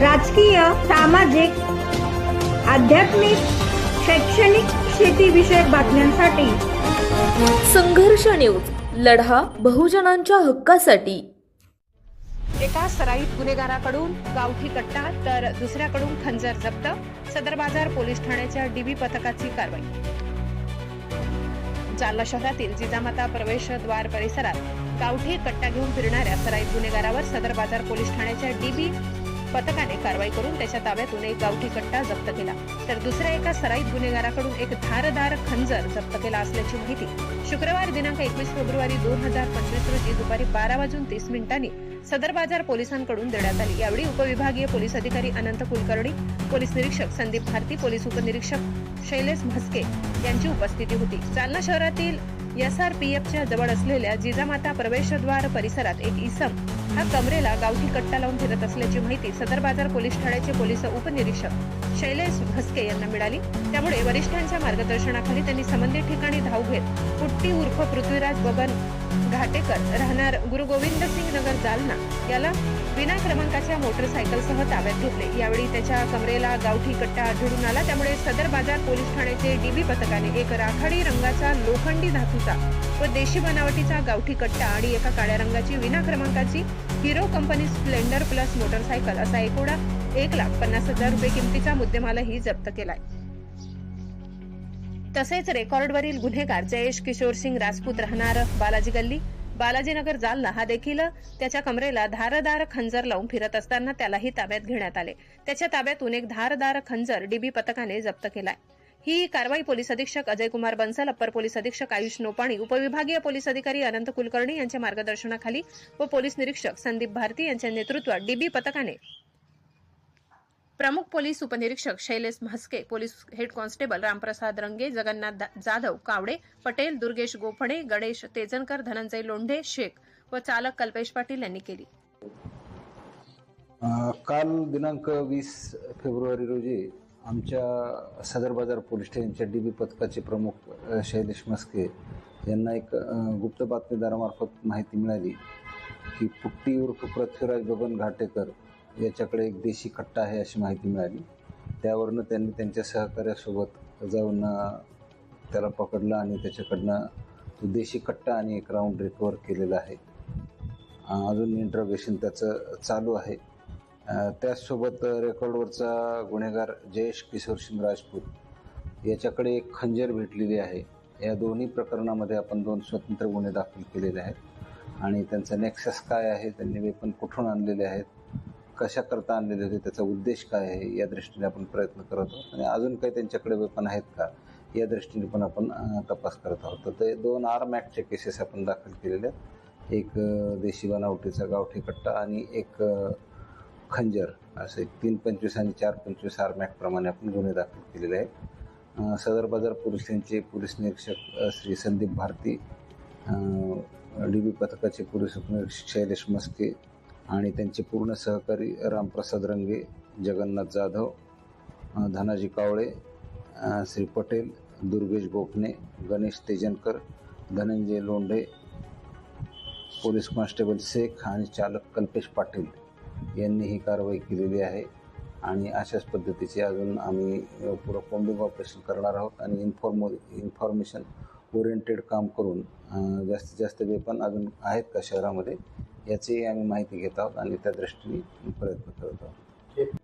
राजकीय सामाजिक आध्यात्मिक शैक्षणिक शेतीविषयक बातम्यांसाठी. संघर्ष न्यूज लढा बहुजनांच्या हक्कासाठी. एका सराईत गुन्हेगाराकडून गावठी कट्टा तर दुसऱ्याकडून खंजर जप्त सदर बाजार पोलीस ठाण्याच्या डीबी पथकाची कारवाई. जालना शहरातील जिजामाता प्रवेशद्वार परिसरात गावठी कट्टा घेऊन फिरणाऱ्या सराईत गुन्हेगारावर सदर बाजार पोलीस ठाण्याच्या डीबी पथकाने कारवाई करून त्याच्या ताब्यातून एक गावठी कट्टा जप्त केला. तर दुसऱ्या एका सराईत गुन्हेगाराकडून एक धारदार खंजर जप्त केला असल्याची माहिती शुक्रवार दिनांक एकवीस फेब्रुवारी दोन हजार पंचवीस रोजी दुपारी बारा वाजून तीस मिनिटांनी सदर बाजार पोलिसांकडून देण्यात आली. यावेळी उपविभागीय पोलीस अधिकारी अनंत कुलकर्णी पोलीस निरीक्षक संदीप भारती पोलीस उपनिरीक्षक शैलेश म्हस्के यांची उपस्थिती होती. जालना शहरातील एस आर पी एफच्या जवळ असलेल्या जिजामाता प्रवेशद्वार परिसरात एक इसम हा कमरेला गावठी कट्टा लावून फिरत असल्याची माहिती सदर बाजार पोलीस ठाण्याचे पोलीस उपनिरीक्षक शैलेश भस्के यांना मिळाली. त्यामुळे वरिष्ठांच्या मार्गदर्शनाखाली त्यांनी संबंधित ठिकाणी धाव घेत पुट्टी उर्फ पृथ्वीराज बबन घाटेकर राहणार गुरु गोविंद सिंग नगर जालना याला विना क्रमांकाच्या मोटरसायकलसह ताब्यात घेतले. यावेळी त्याच्या कमरेला गावठी कट्टा आढळून आला. त्यामुळे सदर बाजार पोलीस ठाण्याचे डीबी पथकाने एक राखाडी रंगाचा लोखंडी धातूचा व देशी बनावटीचा गावठी कट्टा आणि एका काळ्या रंगाची विना क्रमांकाची Hero company Splendor plus motorcycle असा एकूणा एक लाख पन्नास हजार रुपये किमतीचा मुद्देमालही जप्त केलाय. तसेच रेकॉर्डवरील गुन्हेगार जयेश किशोर सिंग राजपूत राहणार बालाजी गल्ली. बालाजीनगर जालना हा देखील त्याच्या कमरेला धारदार खंजर लावून फिरत असताना त्यालाही ताब्यात घेण्यात आले. त्याच्या ताब्यातून एक धारदार खंजर डीबी पथकाने जप्त केलाय. ही कारवाई पोलीस अधीक्षक अजय कुमार बन्सल अप्पर पोलीस अधीक्षक आयुष नोपाणी उपविभागीय पोलीस अधिकारी अनंत कुलकर्णी यांच्या मार्गदर्शनाखाली व पोलीस निरीक्षक संदीप भारती यांच्या नेतृत्वात डीबी पथकाने प्रमुख पोलीस उपनिरीक्षक Shailesh Mhaske police head constable Ramprasad Range Jagannath Jadhav Kawade Patel Durgesh Gophane Ganesh Tejankar Dhananjay Londhe Shaikh व चालक कल्पेश पाटील यांनी केली. काल दिनांक वीस फेब्रुवारी रोजी आमच्या सदर बाजार पोलीस स्टेशनच्या डी बी पथकाचे प्रमुख शैलेश मस्के यांना एक गुप्त बातमीदारामार्फत माहिती मिळाली की पुट्टी उर्फ पृथ्वीराज बबन घाटेकर याच्याकडे एक देशी कट्टा आहे अशी माहिती मिळाली. त्यावरनं त्यांनी त्यांच्या सहकार्यासोबत जाऊन त्याला पकडलं आणि त्याच्याकडनं तो देशी कट्टा आणि एक राऊंड रिकवर केलेला आहे. अजून इंट्रोगेशन त्याचं चालू आहे. त्याचसोबत रेकॉर्डवरचा गुन्हेगार जयेश किशोर सिंग राजपूत याच्याकडे एक खंजर भेटलेली आहे. या दोन्ही प्रकरणामध्ये आपण दोन स्वतंत्र गुन्हे दाखल केलेले आहेत. आणि त्यांचा नेक्सस काय आहे त्यांनी वेपन कुठून आणलेले आहेत कशाकरता आणलेले होते त्याचा उद्देश काय आहे या दृष्टीने आपण प्रयत्न करत आहोत. आणि अजून काही त्यांच्याकडे वेपन आहेत का या दृष्टीने पण आपण तपास करत आहोत. तर ते दोन आर्म ॲक्टचे केसेस आपण दाखल केलेले आहेत. एक देशी बनावटीचा गावठी कट्टा आणि एक खंजर असे तीन पंचवीस आणि चार पंचवीस आरमॅकप्रमाणे आपण गुन्हे दाखल केलेले आहेत. सदर बाजार पोलीस स्टेशनचे पोलीस निरीक्षक श्री संदीप भारती डी बी पथकाचे पोलीस उपनिरीक्षक शैलेश मस्के आणि त्यांचे पूर्ण सहकारी रामप्रसाद रंगे जगन्नाथ जाधव धनाजी कावळे श्री पटेल दुर्गेश गोखणे गणेश तेजनकर धनंजय लोंढे पोलीस कॉन्स्टेबल शेख आणि चालक कल्पेश पाटील. यांनी ही कारवाई केलेली आहे आणि अशाच पद्धतीचे अजून आम्ही पुढं कोम्बिंग ऑपरेशन करणार आहोत आणि इन्फॉर्म इन्फॉर्मेशन ओरिएंटेड काम करून जास्तीत जास्त वेपन अजून आहेत का शहरामध्ये याची आम्ही माहिती घेत आहोत आणि त्या दृष्टीने प्रयत्न करत आहोत.